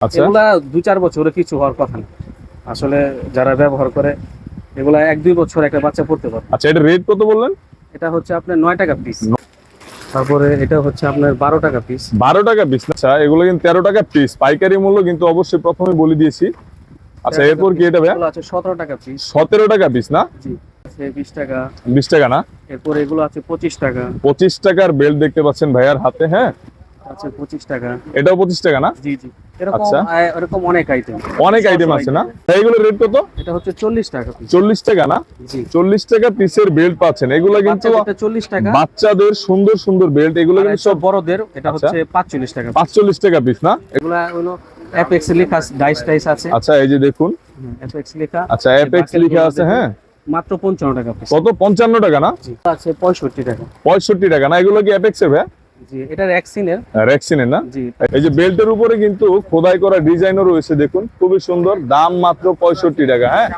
আচ্ছা। এগুলা দু চার বছরে কিছু হওয়ার কথা না। আসলে যারা ব্যবহার করে এগুলা এক দুই বছর একটা বাচ্চা পড়তে পারে। আচ্ছা এটা রেট কত বললেন? এটা হচ্ছে আপনার নয় টাকা পিস তারপরে এটা হচ্ছে আপনার বারো টাকা পিস বারো টাকা পিস আচ্ছা এগুলো কিন্তু তেরো টাকা পিস পাইকারি মূল্য কিন্তু অবশ্যই প্রথমে বলে দিয়েছি। আচ্ছা এরপর কি এটা এগুলো আছে সতেরো টাকা পিস সতেরো টাকা পিস না? জি বিশ টাকা। বিশ টাকা না? এরপর এগুলো আছে পঁচিশ টাকা। পঁচিশ টাকার বেল্ট দেখতে পাচ্ছেন ভাইয়ার হাতে হ্যাঁ? আছে টাকা। এটাও পঁচিশ টাকা না? জি জি। এরকম আচ্ছা। এরকম অনেক আইটেম অনেক আইটেম আছে না? এইগুলো রেট কত? এটা হচ্ছে চল্লিশ টাকা পিস চল্লিশ টাকা না? জি। টাকা পিসের বেল্ট পাচ্ছেন। এগুলো কিন্তু টাকা। বাচ্চাদের সুন্দর সুন্দর বেল্ট এগুলো কিন্তু সব বড়দের এটা আচ্ছা। হচ্ছে পাঁচচল্লিশ টাকা পাঁচচল্লিশ টাকা পিস না? এগুলা হলো অ্যাপেক্স লেখা ডাইস টাইস আছে। আচ্ছা এই যে দেখুন। লেখা। আচ্ছা লেখা আছে হ্যাঁ। মাত্র পঞ্চান্ন টাকা কত? পঞ্চান্ন টাকা না? আছে পঁয়ষট্টি টাকা। পঁয়ষট্টি টাকা না? এগুলো কি অ্যাপেক্সের ভাই জি এটা র্যাক্সিনের রেক্সিনের না? জি। এই যে বেল্টের উপরে কিন্তু খোদাই করা ডিজাইনও রয়েছে দেখুন খুবই সুন্দর দাম মাত্র পঁয়ষট্টি টাকা হ্যাঁ?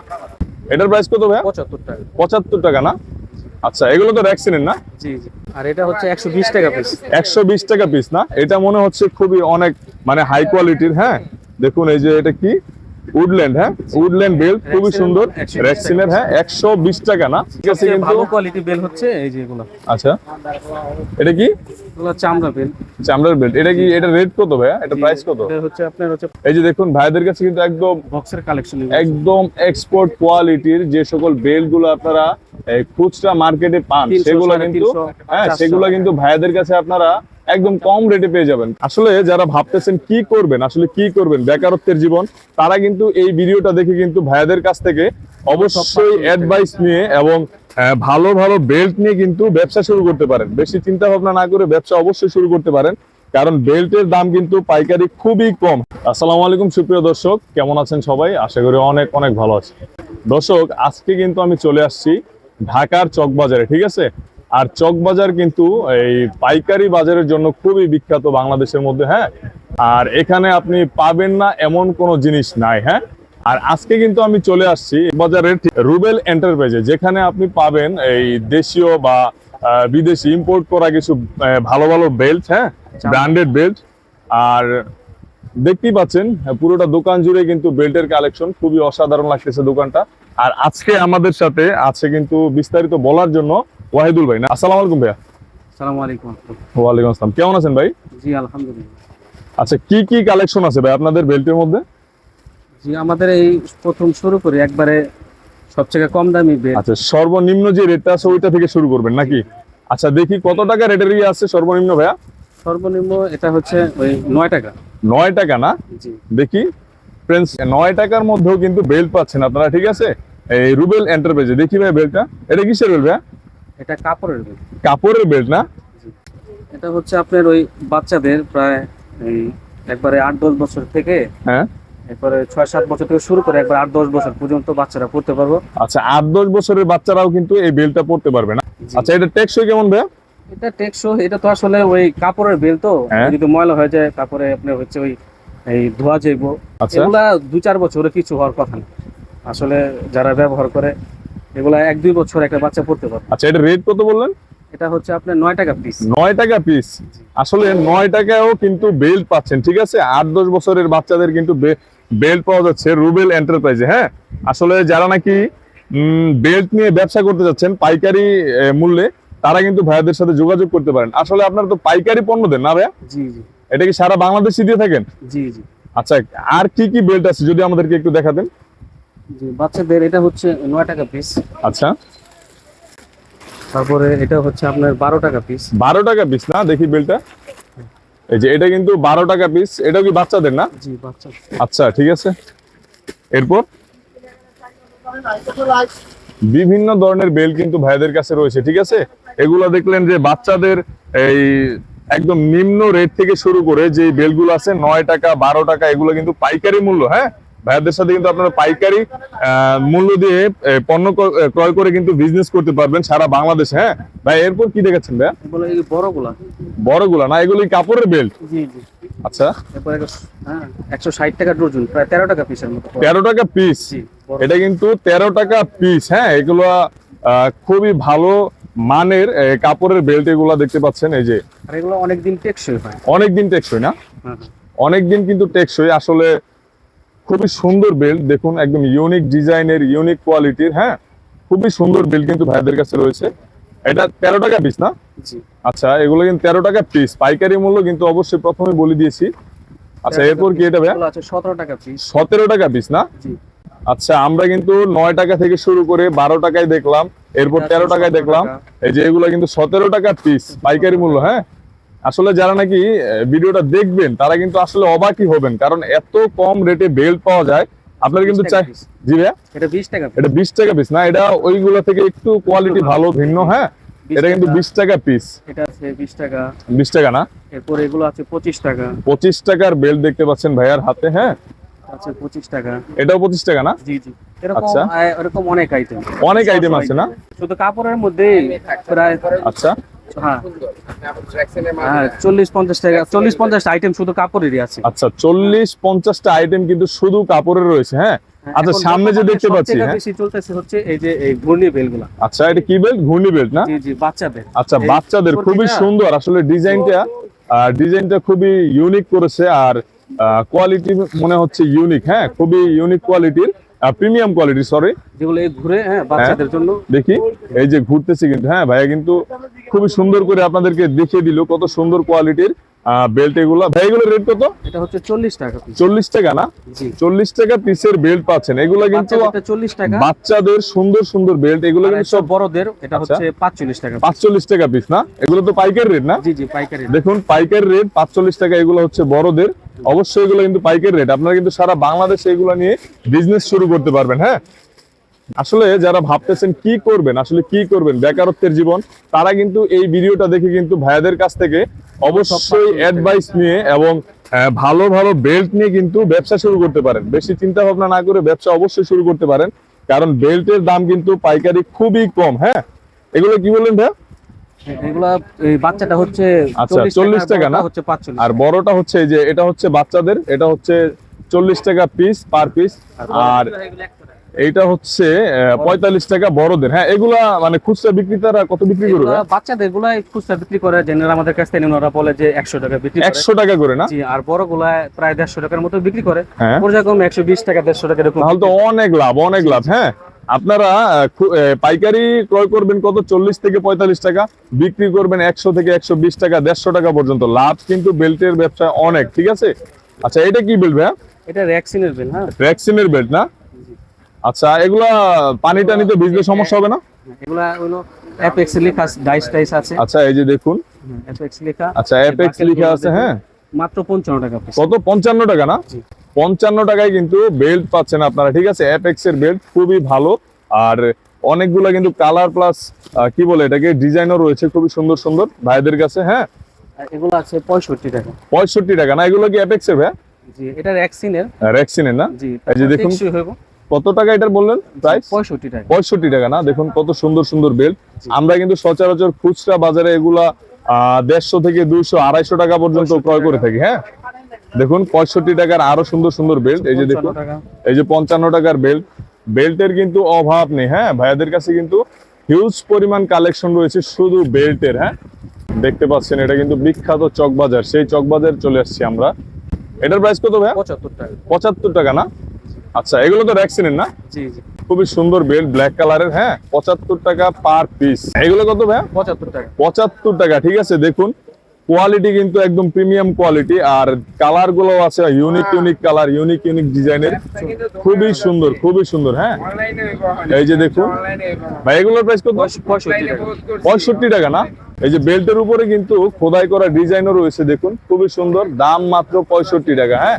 এটার প্রাইস কত ভাই পঁচাত্তর টাকা। পঁচাত্তর টাকা না? আচ্ছা এগুলো তো রেক্সিনের না? জি জি। আর এটা হচ্ছে একশো বিশ টাকা পিস একশো বিশ টাকা পিস না? এটা মনে হচ্ছে খুবই অনেক মানে হাই কোয়ালিটির হ্যাঁ? দেখুন এই যে এটা কি? উডল্যান্ড হ্যাঁ? উডল্যান্ড বেল্ট খুবই সুন্দর। রেক্সিনের হ্যাঁ? একশো বিশ টাকা না? ঠিক আছে কিন্তু কোয়ালিটি বেল হচ্ছে এই যে এগুলো। আচ্ছা। এটা কি? চামড়া বেল চামড়ার বেল্ট এটা কি এটা রেট কত ভাইয়া এটা প্রাইস কত? হচ্ছে আপনার হচ্ছে এই যে দেখুন ভাইদের কাছে কিন্তু একদম বক্সের কালেকশন একদম এক্সপোর্ট কোয়ালিটির যে সকল বেল্টগুলো আপনারা খুচরা মার্কেটে পান 300, সেগুলো কিন্তু 350, হ্যাঁ 400 সেগুলো কিন্তু ভাইয়াদের কাছে আপনারা একদম কম রেটে পেয়ে যাবেন। আসলে যারা ভাবতেছেন কি করবেন, আসলে কি করবেন, বেকারত্বের জীবন, তারা কিন্তু এই ভিডিওটা দেখে কিন্তু ভাইয়াদের কাছ থেকে অবশ্যই অ্যাডভাইস নিয়ে এবং ভালো ভালো বেল্ট নিয়ে কিন্তু ব্যবসা শুরু করতে পারেন। বেশি চিন্তা ভাবনা না করে ব্যবসা অবশ্যই শুরু করতে পারেন, কারণ বেল্টের দাম কিন্তু পাইকারি খুবই কম। আসসালামু আলাইকুম, সুপ্রিয় দর্শক, কেমন আছেন সবাই? আশা করি অনেক অনেক ভালো আছে দর্শক, আজকে কিন্তু আমি চলে আসছি ঢাকার চকবাজারে, ঠিক আছে? আর চকবাজার কিন্তু এই পাইকারি বাজারের জন্য খুবই বিখ্যাত বাংলাদেশের মধ্যে হ্যাঁ? আর এখানে আপনি পাবেন না এমন কোনো জিনিস নাই হ্যাঁ? আর আজকে কিন্তু আমি চলে আসছি বাজারের রুবেল এন্টারপ্রাইজে যেখানে আপনি পাবেন এই দেশীয় বা বিদেশি ইম্পোর্ট করা কিছু ভালো ভালো বেল্ট হ্যাঁ? ব্র্যান্ডেড বেল্ট আর দেখতেই পাচ্ছেন পুরোটা দোকান জুড়ে কিন্তু বেল্টের কালেকশন খুবই অসাধারণ লাগতেছে দোকানটা। আর আজকে আমাদের সাথে আছে কিন্তু বিস্তারিত বলার জন্য ওয়াহিদুল ভাই না? আসসালামু আলাইকুম ভাইয়া। সালাম আলাইকুম ওয়ালাইকুম আসসালাম। কেমন আছেন ভাই? জি আলহামদুলিল্লাহ। আচ্ছা কি কি কালেকশন আছে ভাই আপনাদের বেল্টের মধ্যে? জি আমাদের এই প্রথম শুরু করি একবারে সবচেয়ে কম দামি বেল আচ্ছা সর্বনিম্ন যে রেটটা আছে ওইটা থেকে শুরু করবেন নাকি? আচ্ছা দেখি কত টাকা রেটের ইয়ে আছে সর্বনিম্ন ভাইয়া? সর্বনিম্ন এটা হচ্ছে ওই নয় টাকা। নয় টাকা না? জি। দেখি। ফ্রেন্ডস নয় টাকার মধ্যেও কিন্তু বেল্ট পাচ্ছেন আপনারা ঠিক আছে? এই রুবেল এন্টারপ্রাইজে দেখি ভাই বেল্টটা। এটা কিসের বেল্ট ভাইয়া? এটা কাপড়ের বেল কাপড়ের বেল্ট না? এটা হচ্ছে আপনার ওই বাচ্চাদের প্রায় একবারে আট দশ বছর থেকে হ্যাঁ। এরপরে ছয় সাত বছর থেকে শুরু করে একবার আট দশ বছর পর্যন্ত বাচ্চারা পড়তে পারব। আচ্ছা আট দশ বছরের বাচ্চারাও কিন্তু এই পড়তে পারবে না। আচ্ছা এটা টেকসই কেমন ভাইয়া? এটা টেকসো এটা তো আসলে ওই কাপড়ের বেল তো। হ্যাঁ। যদি ময়লা হয়ে যায় তারপরে আপনার হচ্ছে ওই এই ধোয়া যাইব। আচ্ছা। এগুলা দু চার বছরে কিছু হওয়ার কথা না। আসলে যারা ব্যবহার করে এগুলা এক দুই বছর একটা বাচ্চা পড়তে পারবে। আচ্ছা এটা রেট কত বললেন? এটা হচ্ছে আপনার নয় টাকা পিস নয় টাকা পিস আসলে নয় টাকায়ও কিন্তু বেল্ট পাচ্ছেন ঠিক আছে? আট দশ বছরের বাচ্চাদের কিন্তু বেল্ট পাওয়া যাচ্ছে রুবেল এন্টারপ্রাইজে হ্যাঁ? আসলে যারা নাকি বেল্ট নিয়ে ব্যবসা করতে যাচ্ছেন পাইকারি মূল্যে তারা কিন্তু ভাইয়াদের সাথে যোগাযোগ করতে পারেন। আসলে আপনারা তো পাইকারি পণ্য দেন না ভাইয়া? জি জি। এটা কি সারা বাংলাদেশে দিয়ে থাকেন? জি জি। আচ্ছা আর কি কি বেল্ট আছে যদি আমাদেরকে একটু দেখাতেন? জি বাচ্চাদের এটা হচ্ছে নয় টাকা পিস আচ্ছা। তারপরে এটা হচ্ছে আপনার বারো টাকা পিস বারো টাকা পিস না? দেখি বেলটা এই যে এটা কিন্তু বারো টাকা পিস এটা কি বাচ্চাদের না? জি বাচ্চা আচ্ছা ঠিক আছে। এরপর? বিভিন্ন ধরনের বেল কিন্তু ভাইদের কাছে রয়েছে ঠিক আছে? এগুলো দেখলেন যে বাচ্চাদের এই একদম নিম্ন রেট থেকে শুরু করে যে বেলগুলো আছে নয় টাকা বারো টাকা এগুলো কিন্তু পাইকারি মূল্য হ্যাঁ? ভাইয়াদের সাথে কিন্তু আপনারা পাইকারি মূল্য দিয়ে পণ্য ক্রয় করে কিন্তু বিজনেস করতে পারবেন সারা বাংলাদেশে হ্যাঁ? ভাই এরপর কি দেখাচ্ছেন ভাইয়া? বড়গুলা। বড়গুলা না এগুলি কাপড়ের বেল্ট জি জি। আচ্ছা। হ্যাঁ একশো ষাট টাকা ডজন প্রায় তেরো টাকা পিসের মতো। তেরো টাকা পিস এটা কিন্তু তেরো টাকা পিস হ্যাঁ? এগুলো খুবই ভালো মানের কাপড়ের বেল্ট এগুলো দেখতে পাচ্ছেন এই যে। এগুলো অনেকদিন টেকসই হয়। অনেক দিন টেকসই না? হ্যাঁ। অনেকদিন কিন্তু টেকসই আসলে খুবই সুন্দর বেল্ট দেখুন একদম ইউনিক ডিজাইনের ইউনিক কোয়ালিটির হ্যাঁ? খুবই সুন্দর বেল্ট কিন্তু ভাইদের কাছে রয়েছে। এটা তেরো টাকা পিস না? আচ্ছা এগুলো কিন্তু তেরো টাকা পিস পাইকারি মূল্য কিন্তু অবশ্যই প্রথমে বলে দিয়েছি। আচ্ছা এরপর কি এটা ভাইয়া? সতেরো টাকা পিস সতেরো টাকা পিস না? আচ্ছা আমরা কিন্তু নয় টাকা থেকে শুরু করে বারো টাকায় দেখলাম। এরপর তেরো টাকায় দেখলাম। এই যে এগুলো কিন্তু সতেরো টাকা পিস পাইকারি মূল্য হ্যাঁ? আসলে যারা নাকি ভিডিওটা দেখবেন তারা কিন্তু আসলে অবাকই হবেন কারণ এত কম রেটে বেল্ট পাওয়া যায়। আপনারা কিন্তু চাই জি ভাইয়া? এটা বিশ টাকা এটা বিশ টাকা পিস না এটা ওইগুলো থেকে একটু কোয়ালিটি ভালো ভিন্ন হ্যাঁ? এটা কিন্তু টাকা। বিশ টাকা পিস এটা আছে বিশ টাকা। বিশ টাকা না? এরপর এগুলো আছে পঁচিশ টাকা। পঁচিশ টাকার বেল্ট দেখতে পাচ্ছেন ভাইয়ার হাতে হ্যাঁ? আছে পঁচিশ টাকা। এটাও পঁচিশ টাকা না? জি জি। এরকম আচ্ছা। এরকম অনেক আইটেম অনেক আইটেম আছে না? শুধু কাপড়ের মধ্যে প্রায় আচ্ছা। হ্যাঁ। হ্যাঁ চল্লিশ পঞ্চাশ টাকা চল্লিশ পঞ্চাশ আইটেম শুধু কাপড়েরই আছে। আচ্ছা চল্লিশ পঞ্চাশটা আইটেম কিন্তু শুধু কাপড়ের রয়েছে হ্যাঁ? আচ্ছা সামনে যে দেখতে পাচ্ছি হ্যাঁ? বেশি চলতেছে হচ্ছে এই যে এই ঘূর্ণি বেলগুলা। আচ্ছা এটা কি ঘূর্ণি বেল্ট না? জি জি বাচ্চাদের আচ্ছা বাচ্চাদের খুবই সুন্দর। আসলে ডিজাইনটা ডিজাইনটা খুবই ইউনিক করেছে আর কোয়ালিটি মনে হচ্ছে ইউনিক হ্যাঁ? খুবই ইউনিক কোয়ালিটির প্রিমিয়াম কোয়ালিটি সরি যেগুলো এই ঘুরে হ্যাঁ বাচ্চাদের জন্য। দেখি। এই যে ঘুরতেছি কিন্তু হ্যাঁ ভাইয়া কিন্তু খুবই সুন্দর করে আপনাদেরকে দেখিয়ে দিল কত সুন্দর কোয়ালিটির বেল্ট এগুলো। ভাই এগুলো রেট কত? এটা হচ্ছে চল্লিশ টাকা piece। চল্লিশ টাকা না? জি। চল্লিশ টাকা পিসের বেল্ট পাচ্ছেন। এগুলো কিন্তু টাকা। বাচ্চাদের সুন্দর সুন্দর বেল্ট এগুলো কিন্তু সব বড়দের এটা আচ্ছা। হচ্ছে পাঁচচল্লিশ টাকা পাঁচচল্লিশ টাকা পিস না? এগুলো তো পাইকারি রেট না? জি জি পাইকারি দেখুন পাইকারি রেট পাঁচচল্লিশ টাকা এগুলো হচ্ছে বড়দের। অবশ্যই এগুলো কিন্তু পাইকারি রেট আপনারা কিন্তু সারা বাংলাদেশে এগুলো নিয়ে বিজনেস শুরু করতে পারবেন হ্যাঁ? আসলে যারা ভাবতেছেন কি করবেন আসলে কি করবেন বেকারত্বের জীবন তারা কিন্তু এই ভিডিওটা দেখে কিন্তু ভাইয়াদের কাছ থেকে অবশ্যই অ্যাডভাইস নিয়ে এবং ভালো ভালো বেল্ট নিয়ে কিন্তু ব্যবসা শুরু করতে পারেন। বেশি চিন্তা ভাবনা না করে ব্যবসা অবশ্যই শুরু করতে পারেন কারণ বেল্টের দাম কিন্তু পাইকারি খুবই কম হ্যাঁ? এগুলো কি বললেন ভাইয়া? এগুলা এই বাচ্চাটা হচ্ছে আচ্ছা, 40 টাকা না? হচ্ছে পাঁচচল্লিশ আর বড়টা হচ্ছে যে এটা হচ্ছে বাচ্চাদের এটা হচ্ছে চল্লিশ টাকা পিস পার পিস আর এইটা হচ্ছে পঁয়তাল্লিশ টাকা বড়দের। হ্যাঁ এগুলা মানে খুচরা বিক্রেতারা কত বিক্রি করবে? বাচ্চাদেরগুলা খুচরা বিক্রি করে জেনারেল আমাদের কাছ থেকে ওরা বলে যে একশো টাকা বিক্রি একশো টাকা করে না? আর বড়গুলা প্রায় দেড়শো টাকার মতো বিক্রি করে। হ্যাঁ। একশো বিশ টাকা দেড়শো টাকা এরকম তাহলে তো অনেক লাভ অনেক লাভ হ্যাঁ? আপনারা পাইকারি ক্রয় করবেন কত? চল্লিশ থেকে পঁয়তাল্লিশ টাকা বিক্রি করবেন একশো থেকে একশো বিশ টাকা দেড়শো টাকা পর্যন্ত। লাভ কিন্তু বেল্টের ব্যবসায় অনেক ঠিক আছে? আচ্ছা এটা কি বেল্ট ভাইয়া? এটা র্যাক্সিনের বিল হ্যাঁ। বেল্ট না? আচ্ছা এগুলা পানি টানিতে ভিজলে সমস্যা হবে না? এগুলা হলো অ্যাপেক্স লেখা ডাইস টাইস আছে। আচ্ছা এই যে দেখুন। অ্যাপেক্স লেখা। আচ্ছা অ্যাপেক্স লেখা আছে হ্যাঁ। মাত্র পঞ্চান্ন টাকা কত? পঞ্চান্ন টাকা না। পঞ্চান্ন টাকায় কিন্তু বেল্ট পাচ্ছেন আপনারা ঠিক আছে? অ্যাপেক্স এর বেল্ট খুবই ভালো। আর অনেকগুলা কিন্তু কালার প্লাস কি বলে এটাকে ডিজাইনও রয়েছে খুবই সুন্দর সুন্দর ভাইদের কাছে হ্যাঁ? এগুলো আছে পঁয়ষট্টি টাকা। পঁয়ষট্টি টাকা। না এগুলো কি অ্যাপেক্স এর ভাই জি এটা র্যাক্সিনের রেক্সিনের না? জি এই যে দেখুন। কত টাকা এটার বললেন প্রাইস পঁয়ষট্টি টাকা। পঁয়ষট্টি টাকা না? দেখুন কত সুন্দর সুন্দর বেল্ট। আমরা কিন্তু সচরাচর খুচরা বাজারে এগুলা আহ, দেড়শো থেকে দুইশো আড়াইশো টাকা পর্যন্ত ক্রয় করে থাকি হ্যাঁ? দেখুন পঁয়ষট্টি টাকার আরও সুন্দর সুন্দর বেল্ট এই যে দেখুন এই যে পঞ্চান্ন টাকার বেল্ট বেল্টের কিন্তু অভাব নেই হ্যাঁ? ভাইয়াদের কাছে কিন্তু হিউজ পরিমাণ কালেকশন রয়েছে শুধু বেল্টের হ্যাঁ? দেখতে পাচ্ছেন এটা কিন্তু বিখ্যাত চকবাজার সেই চকবাজার চলে আসছি আমরা। এটার প্রাইস কত ভাইয়া? পঁচাত্তর টাকা। পঁচাত্তর টাকা না? আচ্ছা এগুলো তো ভ্যাকসিনের না? জি জি। খুবই সুন্দর বেল্ট ব্ল্যাক কালারের হ্যাঁ? পঁচাত্তর টাকা পার পিস এগুলো কত ভাইয়া? পঁচাত্তর টাকা। পঁচাত্তর টাকা ঠিক আছে? দেখুন কোয়ালিটি কিন্তু একদম প্রিমিয়াম কোয়ালিটি আর কালারগুলো আছে unique unique colour unique unique ডিজাইনের খুবই সুন্দর খুবই সুন্দর হ্যাঁ। এই যে দেখুন ভাই এগুলোর প্রাইস কত? পঁয়ষট্টি টাকা। পঁয়ষট্টি টাকা। না? এই যে বেল্টের উপরে কিন্তু খোদাই করা ডিজাইনও রয়েছে দেখুন খুবই সুন্দর। দাম মাত্র পঁয়ষট্টি টাকা হ্যাঁ।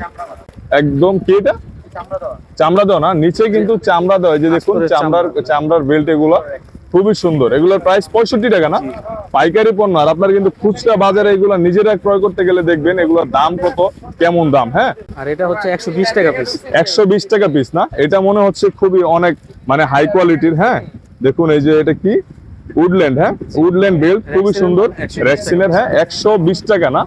একদম কি এটা? চামড়া দেওয়া। না? নিচে কিন্তু চামড়া দেওয়া এই যে দেখুন চামড়ার চামড়ার বেল্ট এগুলো। খুবই সুন্দর। এগুলোর প্রাইস পঁয়ষট্টি টাকা না? পাইকারি পণ্য। আর আপনার কিন্তু খুচরা বাজারে এগুলো নিজেরা ক্রয় করতে গেলে দেখবেন এগুলোর দাম কত কেমন দাম হ্যাঁ? আর এটা হচ্ছে একশো বিশ টাকা পিস একশো বিশ টাকা পিস না? এটা মনে হচ্ছে খুবই অনেক মানে হাই কোয়ালিটির হ্যাঁ? দেখুন এই যে এটা কি? উডল্যান্ড হ্যাঁ? উডল্যান্ড বেল্ট খুবই সুন্দর। 120 রেক্সিনের হ্যাঁ? একশো বিশ টাকা না?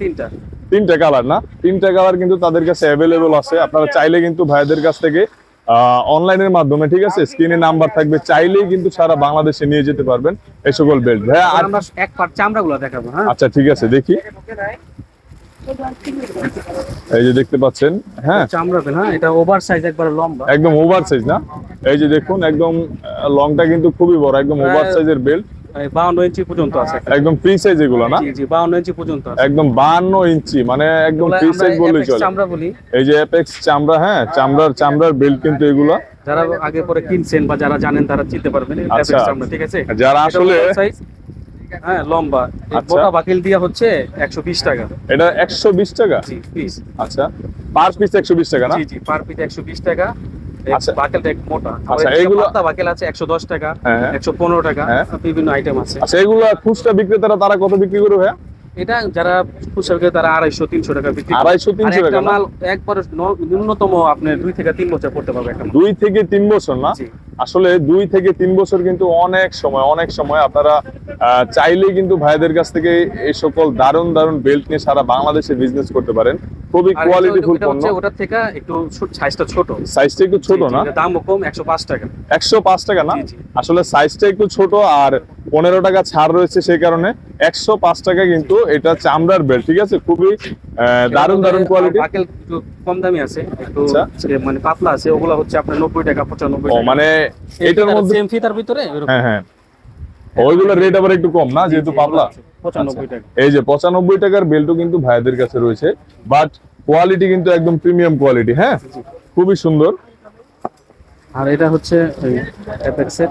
তিনটা। তিনটা কালার না? তিনটা কালার কিন্তু তাদের কাছে অ্যাভেলেবল আছে। আপনারা চাইলে কিন্তু ভাইদের কাছ থেকে অনলাইনের মাধ্যমে ঠিক আছে? স্ক্রিনে নাম্বার থাকবে। চাইলেই কিন্তু সারা বাংলাদেশে নিয়ে যেতে পারবেন এই সকল বেল্ট ভাইয়া আর আমরা এক পার্ট চামড়া গুলো দেখাবো হ্যাঁ? আচ্ছা ঠিক আছে দেখি। এই যে দেখতে পাচ্ছেন হ্যাঁ? চামড়া হ্যাঁ? এটা ওভার সাইজ একবার লম্বা। একদম ওভার সাইজ না? এই যে দেখুন একদম লংটা কিন্তু খুবই বড় একদম। ওভার সাইজের বেল্ট এই 52 ইঞ্চি পর্যন্ত আছে। একদম ফ্রি সাইজ এগুলো না? জি জি 52 ইঞ্চি পর্যন্ত আছে। একদম বান্ন ইঞ্চি মানে একদম ফ্রি সাইজ বললেই চলে। চামড়া বলি। এই যে অ্যাপেক্স চামড়া হ্যাঁ চামড়ার চামড়ার বেল্ট কিন্তু এগুলা। যারা আগে পরে কিনছেন বা যারা জানেন তারা চিনতে পারবেন এটা আচ্ছা। চামড়া ঠিক আছে? যারা আসলে হ্যাঁ লম্বা। এই আচ্ছা। বাকিল দিয়া হচ্ছে 120 টাকা। এটা একশো বিশ টাকা? জি পিস আচ্ছা। পার পিস একশো বিশ টাকা না? জি জি পার পিস 120 টাকা। বাকেলটা একটু মোটা। আচ্ছা, এইগুলো- বাকেল আছে 110 টাকা হ্যাঁ, হ্যাঁ। 115 টাকা হ্যাঁ। বিভিন্ন আইটেম আছে। আচ্ছা এগুলো খুচরা বিক্রেতারা তারা কত বিক্রি করে ভাইয়া? এটা যারা খুচরা বিক্রেতা তারা আড়াইশো তিনশো টাকা বিক্রি আড়াইশো তিনশো টাকা মাল একবার ন্যূনতম আপনি দুই থেকে তিন বছর পড়তে পারবে দুই থেকে তিন বছর না। আসলে দুই থেকে তিন বছর কিন্তু অনেক সময় অনেক সময় আপনারা চাইলেই কিন্তু ভাইদের কাছ থেকে এই সকল দারুণ দারুণ বেল্ট নিয়ে সারা বাংলাদেশে বিজনেস করতে পারেন। খুবই আর কোয়ালিটিফুল এটা পণ্য। ওটার থেকে একটু সাইজটা ছোট। সাইজটা একটু ছোট না? দামও কম একশো পাঁচ টাকা। একশো পাঁচ টাকা না। আসলে সাইজটা একটু ছোট আর পনেরো টাকা ছাড় রয়েছে সেই কারণে একশো পাঁচ টাকা কিন্তু এটা চামড়ার বেল্ট ঠিক আছে? খুবই দারুণ দারুণ কোয়ালিটি একটু কম দামি আছে একটু আচ্ছা। মানে পাতলা আছে ওগুলো হচ্ছে আপনার নব্বই টাকা পঁচানব্বই ও টাকা। মানে এটার মধ্যে সেম ফিতার ভিতরে? হ্যাঁ হ্যাঁ। ওইগুলোর রেট আবার একটু কম না যেহেতু পঁচানব্বই টাকা। এই যে পঁচানব্বই টাকার বেল্টও কিন্তু ভাইদের কাছে রয়েছে বাট কোয়ালিটি কিন্তু একদম প্রিমিয়াম কোয়ালিটি হ্যাঁ? খুবই সুন্দর। আর এটা হচ্ছে অ্যাপেক্সের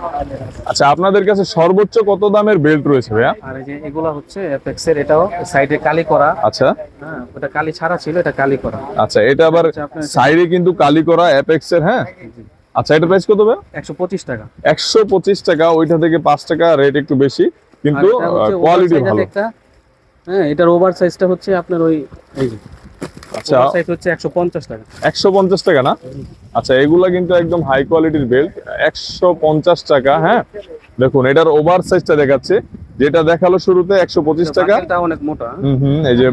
আচ্ছা আপনাদের কাছে সর্বোচ্চ কত দামের বেল্ট রয়েছে ভাইয়া? আর এই যে এগুলা হচ্ছে অ্যাপেক্সের এটাও সাইডে কালি করা। আচ্ছা। হ্যাঁ ওটা কালি ছাড়া ছিল এটা কালি করা। আচ্ছা এটা আবার আচ্ছা, সাইডে কিন্তু কালি করা অ্যাপেক্স এর হ্যাঁ? আচ্ছা এটা প্রাইস কত একশো পঁচিশ টাকা। একশো পঁচিশ টাকা ওইটা থেকে পাঁচ টাকা রেট একটু বেশি কিন্তু এটা কোয়ালিটি ভালো। একটা হ্যাঁ এটার ওভার সাইজটা হচ্ছে আপনার ওই এই যে আচ্ছা। সাইজ হচ্ছে একশো পঞ্চাশ টাকা। একশো পঞ্চাশ টাকা না? আচ্ছা এগুলা কিন্তু একদম হাই কোয়ালিটির বেল্ট একশো পঞ্চাশ টাকা হ্যাঁ? দেখুন এটার ওভার সাইজটা দেখাচ্ছে যেটা দেখাল শুরুতে একশো পঁচিশ টাকা। বাকেলটা অনেক মোটা। হুম হুম এই যে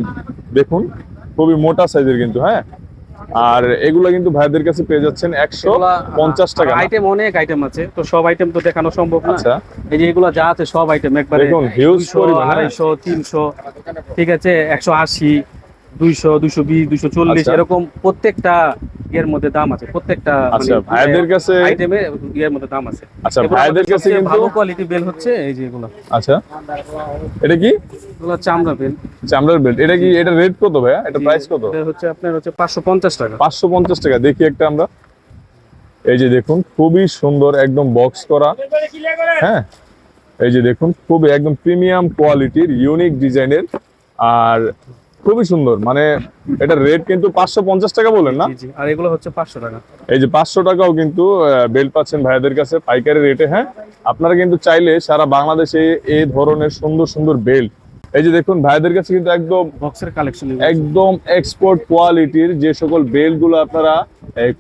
দেখুন খুবই মোটা সাইজের কিন্তু হ্যাঁ? আর এগুলো কিন্তু ভাইদের কাছে পেয়ে যাচ্ছেন একশো পঞ্চাশ টাকা আইটেম অনেক আইটেম আছে তো সব আইটেম তো দেখানো সম্ভব না। আচ্ছা। এই যে এগুলো যা আছে সব আইটেম একবার দেখুন, হিউজ পরিমাণ, হ্যাঁ। আড়াইশো তিনশো ঠিক আছে একশো আশি দুইশো দুইশো বিশ দুইশো চল্লিশ আচ্ছা। এরকম প্রত্যেকটা ইয়ের মধ্যে দাম আছে প্রত্যেকটা আচ্ছা, ভাইদের কাছে- আইটেমে ইয়ের মধ্যে দাম আছে। আচ্ছা ভাইদের কাছে কিন্তু ভালো কোয়ালিটি বেল হচ্ছে এই যে এগুলো। আচ্ছা। এটা কি? এগুলো চামড়া বেল চামড়ার বেল্ট এটা কি এটা রেট কত ভাইয়া? এটা প্রাইস কত? এটা হচ্ছে আপনার হচ্ছে পাঁচশো পঞ্চাশ টাকা। পাঁচশো পঞ্চাশ টাকা। দেখি একটা আমরা। এই যে দেখুন খুবই সুন্দর একদম বক্স করা। হ্যাঁ? এই যে দেখুন খুবই একদম প্রিমিয়াম কোয়ালিটির ইউনিক ডিজাইনের আর খুবই সুন্দর। মানে এটা রেট কিন্তু পাঁচশো পঞ্চাশ টাকা বলেন না? আর এগুলো হচ্ছে পাঁচশো টাকা। এই যে পাঁচশো টাকাও কিন্তু বেল্ট পাচ্ছেন ভাইয়াদের কাছে পাইকারি রেটে হ্যাঁ? আপনারা কিন্তু চাইলে সারা বাংলাদেশে এই ধরনের সুন্দর সুন্দর বেল্ট এই যে দেখুন ভাইয়াদের কাছে কিন্তু একদম বক্সের কালেকশন একদম এক্সপোর্ট কোয়ালিটির যে সকল বেল্টগুলো আপনারা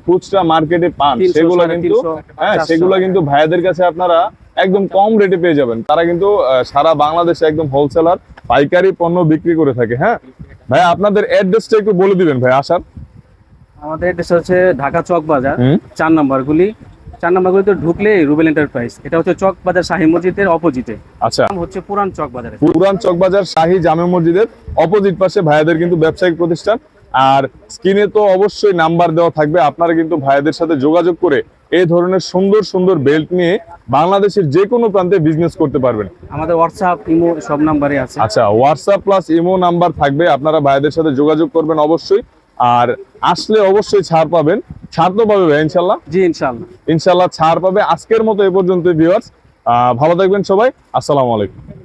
খুচরা মার্কেটে পান 300, সেগুলো কিন্তু হ্যাঁ 400 সেগুলো কিন্তু ভাইয়াদের কাছে আপনারা একদম কম রেটে পেয়ে যাবেন। তারা কিন্তু সারা বাংলাদেশে একদম হোলসেলার পাইকারি পণ্য বিক্রি করে থাকে হ্যাঁ? ভাই আপনাদের অ্যাড্রেসটা একটু বলে দিবেন ভাই আসার। আমাদের অ্যাড্রেস হচ্ছে ঢাকা চক বাজার চার নম্বর গুলি। চার নম্বর গুলিতে ঢুকলে রুবেল এন্টারপ্রাইজ এটা হচ্ছে চক বাজার শাহী মসজিদের অপোজিটে আচ্ছা। হচ্ছে পুরান চক বাজারে। পুরান চকবাজার শাহী জামে মসজিদের অপোজিট পাশে ভাইয়াদের কিন্তু ব্যবসায়িক প্রতিষ্ঠান। আর স্ক্রিনে তো অবশ্যই নাম্বার দেওয়া থাকবে আপনারা কিন্তু ভাইয়াদের সাথে যোগাযোগ করে এই ধরনের সুন্দর সুন্দর বেল্ট নিয়ে বাংলাদেশের যে কোনো প্রান্তে বিজনেস করতে পারবেন। আমাদের হোয়াটসঅ্যাপ ইমো সব নাম্বারে আছে। আচ্ছা হোয়াটসঅ্যাপ প্লাস ইমো নাম্বার থাকবে আপনারা ভাইদের সাথে যোগাযোগ করবেন অবশ্যই। আর আসলে অবশ্যই ছাড় পাবেন ছাড় তো পাবে ভাই ইনশাল্লাহ জি ইনশাল্লাহ ইনশাল্লাহ ছাড় পাবে। আজকের মতো এ পর্যন্ত ভিউয়ার্স ভালো থাকবেন সবাই। আসসালামু আলাইকুম।